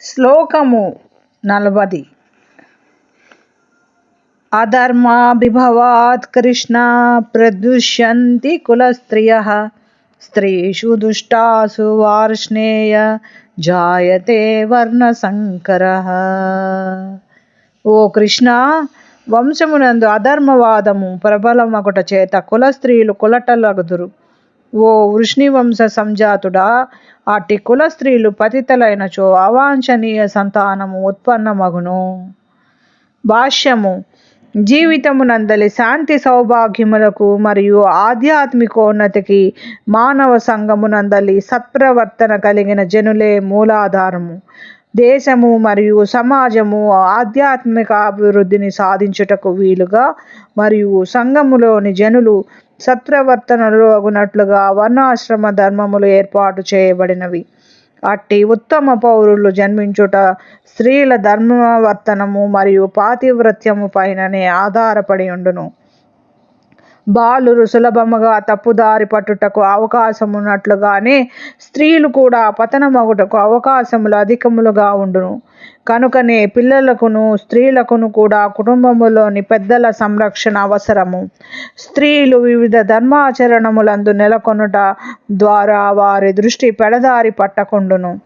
శ్లోకము నలభది. అధర్మాభిభవాత్ కృష్ణ ప్రదుష్యంతి కులస్త్రియ స్త్రీషు దుష్టాసు వార్ష్ణేయ జాయతే వర్ణశంకర. ఓ కృష్ణ వంశమునందు అధర్మవాదము ప్రబలమగుట చేత కుల స్త్రీలు కులటలగుదురు. ఓ వృష్ణివంశ సంజాతుడా అట్టి కుల స్త్రీలు పతితలైనచో అవాంఛనీయ సంతానము ఉత్పన్నమగును. భాష్యము జీవితమునందలి శాంతి సౌభాగ్యములకు మరియు ఆధ్యాత్మికోన్నతికి మానవ సంఘమునందలి సత్ప్రవర్తన కలిగిన జనులే మూలాధారము. దేశము మరియు సమాజము ఆధ్యాత్మిక అభివృద్ధిని సాధించుటకు వీలుగా మరియు సంఘములోని జనులు సత్ప్రవర్తనలు అగునట్లుగా వర్ణాశ్రమ ధర్మములు ఏర్పాటు చేయబడినవి. అట్టి ఉత్తమ పౌరులు జన్మించుట స్త్రీల ధర్మవర్తనము మరియు పాతివ్రత్యము పైననే ఆధారపడి ఉండును. బాలురు సులభముగా తప్పుదారి పట్టుటకు అవకాశమున్నట్లుగానే స్త్రీలు కూడా పతనమగుటకు అవకాశములు అధికములుగా ఉండును. కనుకనే పిల్లలకును స్త్రీలకును కూడా కుటుంబములోని పెద్దల సంరక్షణ అవసరము. స్త్రీలు వివిధ ధర్మాచరణములందు నెలకొనుట ద్వారా వారి దృష్టి పెడదారి పట్టకుండును.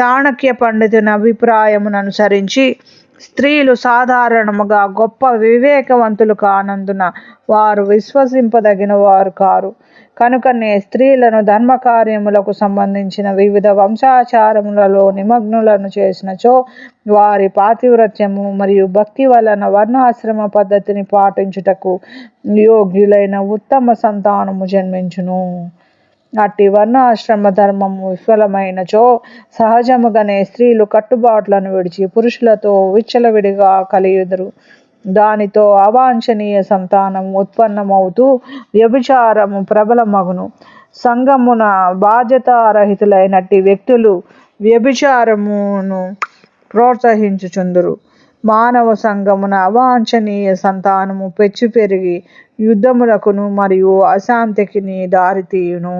చాణక్య పండితుని అభిప్రాయమును అనుసరించి స్త్రీలు సాధారణముగా గొప్ప వివేకవంతులు కానందున వారు విశ్వసింపదగిన వారు కారు. కనుకనే స్త్రీలను ధర్మకార్యములకు సంబంధించిన వివిధ వంశాచారములలో నిమగ్నులను చేసినచో వారి పాతివ్రత్యము మరియు భక్తి వలన వర్ణాశ్రమ పద్ధతిని పాటించుటకు యోగ్యులైన ఉత్తమ సంతానము జన్మించును. అట్టి వర్ణాశ్రమ ధర్మము విఫలమైనచో సహజముగానే స్త్రీలు కట్టుబాట్లను విడిచి పురుషులతో విచ్చలవిడిగా కలియుదురు. దానితో అవాంఛనీయ సంతానం ఉత్పన్నమవుతూ వ్యభిచారము ప్రబలమగును. సంగమున బాధ్యతారహితులైనట్టి వ్యక్తులు వ్యభిచారమును ప్రోత్సహించుచుందురు. మానవ సంఘమున అవాంఛనీయ సంతానము పెచ్చు పెరిగి యుద్ధములకును మరియు అశాంతికి దారితీయును